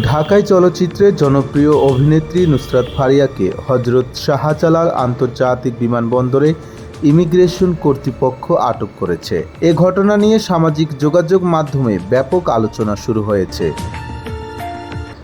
ঢাকায় চলচ্চিত্রে জনপ্রিয় অভিনেত্রী নুসরাত ফারিয়াকে হজরত শাহজালাল আন্তর্জাতিক বিমানবন্দরে ইমিগ্রেশন কর্তৃপক্ষ আটক করেছে। এ ঘটনা নিয়ে সামাজিক যোগাযোগ মাধ্যমে ব্যাপক আলোচনা শুরু হয়েছে।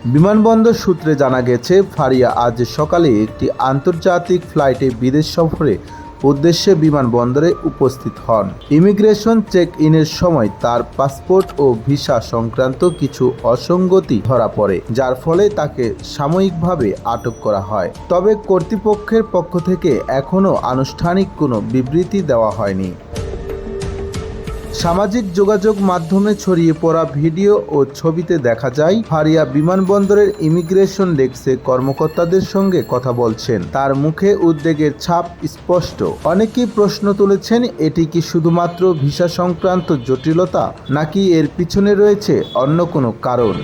বিমানবন্দর সূত্রে জানা গেছে, ফারিয়া আজ সকালে একটি আন্তর্জাতিক ফ্লাইটে বিদেশ সফরে উদ্দেশ্যে বিমানবন্দরে উপস্থিত হন। ইমিগ্রেশন চেক ইনের সময় তার পাসপোর্ট ও ভিসা সংক্রান্ত কিছু অসঙ্গতি ধরা পড়ে, যার ফলে তাকে সাময়িকভাবে আটক করা হয়। তবে কর্তৃপক্ষের পক্ষ থেকে এখনও আনুষ্ঠানিক কোনো বিবৃতি দেওয়া হয়নি। সামাজিক যোগাযোগ মাধ্যমে ছড়িয়ে পড়া ভিডিও ও ছবিতে দেখা যায়, ফারিয়া বিমানবন্দরের ইমিগ্রেশন ডেস্কে কর্মকর্তাদের সঙ্গে কথা বলছেন। তার মুখে উদ্বেগের ছাপ স্পষ্ট। অনেকেই প্রশ্ন তুলেছেন, এটি কি শুধুমাত্র ভিসা সংক্রান্ত জটিলতা, নাকি এর পিছনে রয়েছে অন্য কোনো কারণ?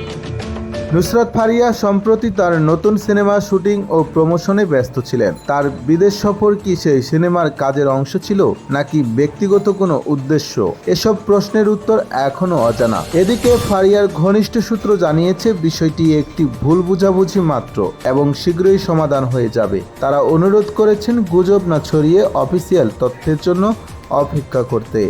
নুসরাত ফারিয়া সম্প্রতি তার নতুন সিনেমার শুটিং ও প্রমোশনে ব্যস্ত ছিলেন। তার বিদেশ সফর কি সেই সিনেমার কাজের অংশ ছিল, নাকি ব্যক্তিগত কোনো উদ্দেশ্য? এসব প্রশ্নের উত্তর এখনও অজানা। এদিকে ফারিয়ার ঘনিষ্ঠ সূত্র জানিয়েছে, বিষয়টি একটি ভুল বুঝাবুঝি মাত্র এবং শীঘ্রই সমাধান হয়ে যাবে। তারা অনুরোধ করেছেন, গুজব না ছড়িয়ে অফিসিয়াল তথ্যের জন্য অপেক্ষা করতে।